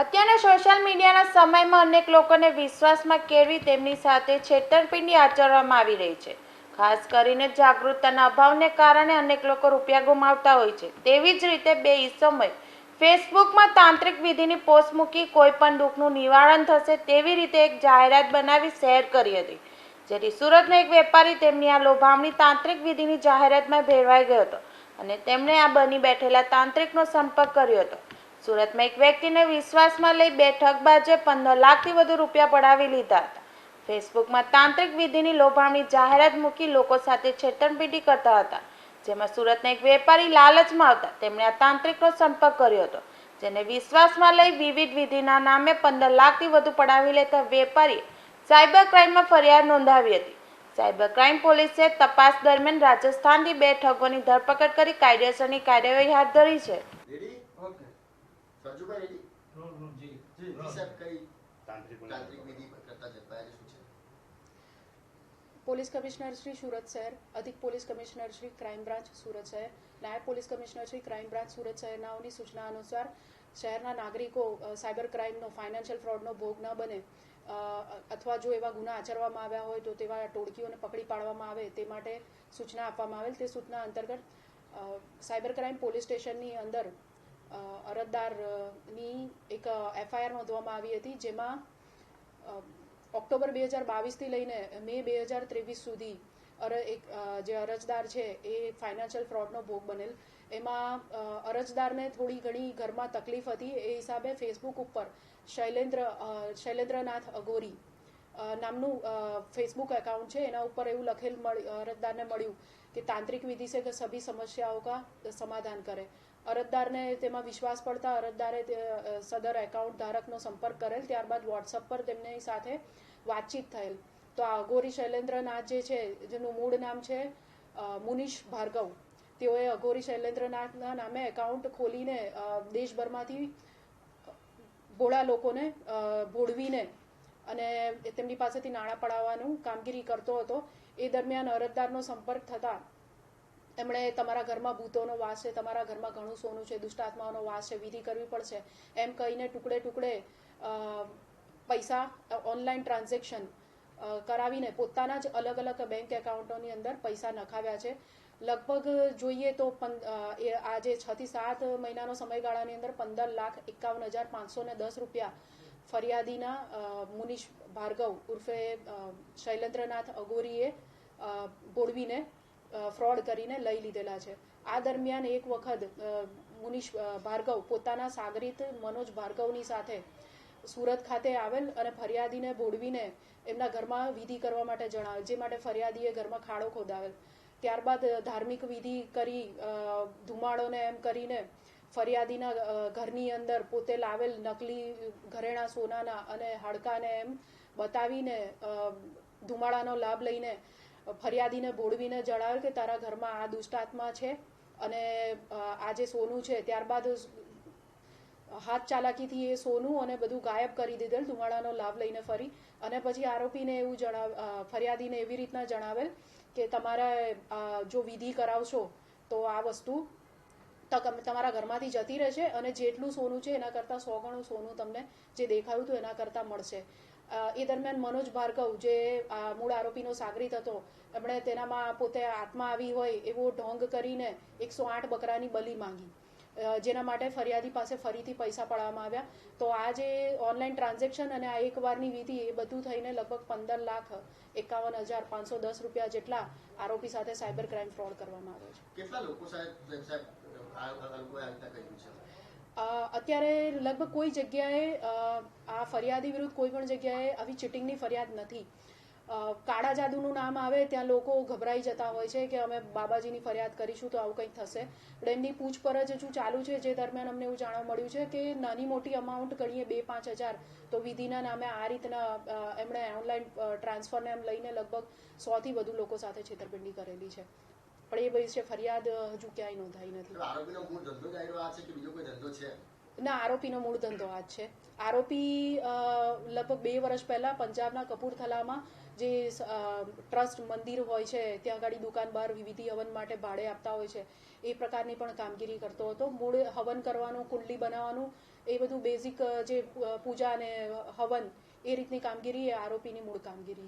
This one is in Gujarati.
અત્યારના સોશિયલ મીડિયાના સમયમાં અનેક લોકોને વિશ્વાસમાં કેળવી તેમની સાથે છેતરપિંડી આચરવામાં આવી રહી છે. ખાસ કરીને જાગૃતતાના અભાવને કારણે અનેક લોકો રૂપિયા ગુમાવતા હોય છે. તેવી જ રીતે બે ઈસમોએ ફેસબુકમાં તાંત્રિક વિધિની પોસ્ટ મૂકી કોઈ પણ દુઃખનું નિવારણ થશે તેવી રીતે એક જાહેરાત બનાવી શેર કરી હતી. જેથી સુરતનો એક વેપારી તેમની આ લોભામણી તાંત્રિક વિધિની જાહેરાતમાં ભેળવાઈ ગયો હતો અને તેમણે આ બની બેઠેલા તાંત્રિકનો સંપર્ક કર્યો હતો. સુરતમાં એક વ્યક્તિને વિશ્વાસમાં લઈ બે ઠગબાજે પંદર લાખથી વધુ રૂપિયા પડાવી લીધા હતા. ફેસબુકમાં તાંત્રિક વિધિની લોભામણી જાહેરાત મૂકી લોકો સાથે છેતરપિંડી કરતા હતા. જેમાં સુરતના એક વેપારી લાલચમાં આવતા તેમણે આ તાંત્રિકનો સંપર્ક કર્યો હતો, જેને વિશ્વાસમાં લઈ વિવિધ વિધિના નામે પંદર લાખથી વધુ પડાવી લેતા વેપારીએ સાયબર ક્રાઇમમાં ફરિયાદ નોંધાવી હતી. સાયબર ક્રાઇમ પોલીસે તપાસ દરમિયાન રાજસ્થાનથી બે ઠગોની ધરપકડ કરી કાયદેસરની કાર્યવાહી હાથ ધરી છે. સરજુભાઈ રેડી જી. જી સાહેબ કઈ તાંત્રિક વિધિ કરતા ઝડપાયા શું છે? પોલીસ કમિશનર શ્રી સુરત શહેર અધિક police commissioner Shri crime branch Surat શહેર નાયબ police commissioner Shri crime branch Surat શહેરનાઓની સૂચના અનુસાર શહેરના નાગરિકો સાયબર ક્રાઇમનો ફાઇનાન્શિયલ ફ્રોડનો ભોગ ન બને અથવા જો એવા ગુના આચરવામાં આવ્યા હોય તો તેવા ટોળકીઓને પકડી પાડવામાં આવે તે માટે સૂચના આપવામાં આવેલ. તે સૂચના અંતર્ગત સાયબર ક્રાઇમ પોલીસ સ્ટેશનની અંદર અરજદારની એક એફઆઈઆર નોંધવામાં આવી હતી જેમાં ઓક્ટોબર બે હજાર બાવીસથી લઈને મે બે હજાર ત્રેવીસ સુધી એક જે અરજદાર છે એ ફાઇનાન્શિયલ ફ્રોડનો ભોગ બનેલ. એમાં અરજદારને થોડી ઘણી ઘરમાં તકલીફ હતી. એ હિસાબે ફેસબુક ઉપર શૈલેન્દ્ર શૈલેન્દ્રનાથ અગોરી નામનું ફેસબુક એકાઉન્ટ છે એના ઉપર એવું લખેલ અરજદારને મળ્યું કે તાંત્રિક વિધિ છે કે સભી સમસ્યાઓ કા સમાધાન કરે. અરજદારને તેમાં વિશ્વાસ પડતા અરજદારે સદર એકાઉન્ટ ધારકનો સંપર્ક કરેલ, ત્યારબાદ વોટ્સઅપ પર તેમની સાથે વાતચીત થયેલ. તો આ અઘોરી શૈલેન્દ્રનાથ જે છે, જેનું મૂળ નામ છે મુનિષ ભાર્ગવ, તેઓએ અઘોરી શૈલેન્દ્રનાથના નામે એકાઉન્ટ ખોલીને દેશભરમાંથી ભોળા લોકોને ભોળવીને અને તેમની પાસેથી નાણાં પડાવવાનું કામગીરી કરતો હતો. એ દરમિયાન અરજદારનો સંપર્ક થતા એમણે તમારા ઘરમાં ભૂતોનો વાસ છે, તમારા ઘરમાં ઘણું સોનું છે દુષ્ટાત્માઓનો વાસ છે, વિધિ કરવી પડશે. એમ કહીને ટુકડે ટુકડે પૈસા ઓનલાઈન ટ્રાન્ઝેક્શન કરાવીને પોતાના જ અલગ અલગ બેંક એકાઉન્ટોની અંદર પૈસા નખાવ્યા છે. લગભગ જોઈએ તો આજે છ થી સાત મહિનાનો સમયગાળાની અંદર પંદર લાખ એકાવન હજાર પાંચસો ને દસ રૂપિયા ફરિયાદીના મુનિષ ભાર્ગવ ઉર્ફે શૈલેન્દ્રનાથ અગોરીએ બોળવીને ફ્રોડ કરીને લઈ લીધેલા છે. આ દરમિયાન એક વખત અ, ભાર્ગવ પોતાના સાગરીત મનોજ ભાર્ગવની સાથે સુરત ખાતે આવેલ અને ફરિયાદીને બોળવીને એમના ઘરમાં વિધિ કરવા માટે જણાવેલ જે માટે ફરિયાદીએ ઘરમાં ખાડો ખોદાવેલ. ત્યારબાદ ધાર્મિક વિધિ કરી ધુમાડોને એમ કરીને ફરિયાદીના ઘરની અંદર પોતે લાવેલ નકલી ઘરેણા સોનાના અને હાડકાને એમ બતાવીને ધુમાડાનો લાભ લઈને ફરિયાદીને બોળવીને જણાવેલ કે તારા ઘરમાં આ દુષ્ટાત્મા છે અને આ જે સોનું છે, ત્યારબાદ હાથ ચાલાકીથી એ સોનું અને બધું ગાયબ કરી દીધેલ, ધુમાડાનો લાભ લઈને ફરી અને પછી આરોપીને એવું જણાવ ફરિયાદીને એવી રીતના જણાવેલ કે તમારે જો વિધિ કરાવશો તો આ વસ્તુ તમારા ઘરમાંથી જતી રહેશે અને જેટલું સોનું છે એના કરતાં સો ગણું સોનું તમને જે દેખાયું હતું એના કરતાં મળશે. એ દરમિયાન મનોજ ભાર્ગવ જે મૂળ આરોપીનો સાગરીત હતો એમણે તેનામાં પોતે આત્મા આવી હોય એવો ઢોંગ કરીને એકસો આઠ બકરાની બલી માંગી. જેના માટે ફરિયાદી પાસે ફરીથી પૈસા પડાવવામાં આવ્યા. તો આ જે ઓનલાઈન ટ્રાન્ઝેક્શન અને આ એકવારની વિધિ એ બધું થઈને લગભગ પંદર લાખ એકાવન હજાર પાંચસો દસ રૂપિયા જેટલા આરોપી સાથે સાયબર ક્રાઇમ ફ્રોડ કરવામાં આવ્યો છે. કેટલા લોકો અત્યારે લગભગ કોઈ જગ્યાએ ફરિયાદી વિરુદ્ધ કોઈ પણ જગ્યાએ આવી ચીટિંગની ફરિયાદ નથી. કાળા જાદુનું નામ આવે ત્યાં લોકો ગભરાઈ જતા હોય છે કે અમે બાબાજીની ફરિયાદ કરીશું તો આવું કંઈક થશે. પણ એમની પૂછપરછ હજુ ચાલુ છે જે દરમિયાન અમને એવું જાણવા મળ્યું છે કે નાની મોટી અમાઉન્ટ ગણીએ બે પાંચ હજાર. તો વિધિના નામે આ રીતના એમણે ઓનલાઈન ટ્રાન્સફરને એમ લઈને લગભગ સોથી વધુ લોકો સાથે છેતરપિંડી કરેલી છે. પણ એ વિશે ફરિયાદ હજુ ક્યાંય નોંધાઈ નથી. આરોપીનો મૂળ ધંધો છે કે બીજો કોઈ છે? ના આરોપીનો મૂળ ધંધો આ છે. આરોપી લગભગ બે વર્ષ પહેલા પંજાબના કપૂરથલામાં જે ટ્રસ્ટ મંદિર હોય છે, ત્યાં આગળ દુકાન બહાર વિધિ હવન માટે ભાડે આપતા હોય છે, એ પ્રકારની પણ કામગીરી કરતો હતો. મૂળ હવન કરવાનું, કુંડલી બનાવવાનું, એ બધું બેઝિક જે પૂજા અને હવન, એ રીતની કામગીરી એ આરોપીની મૂળ કામગીરી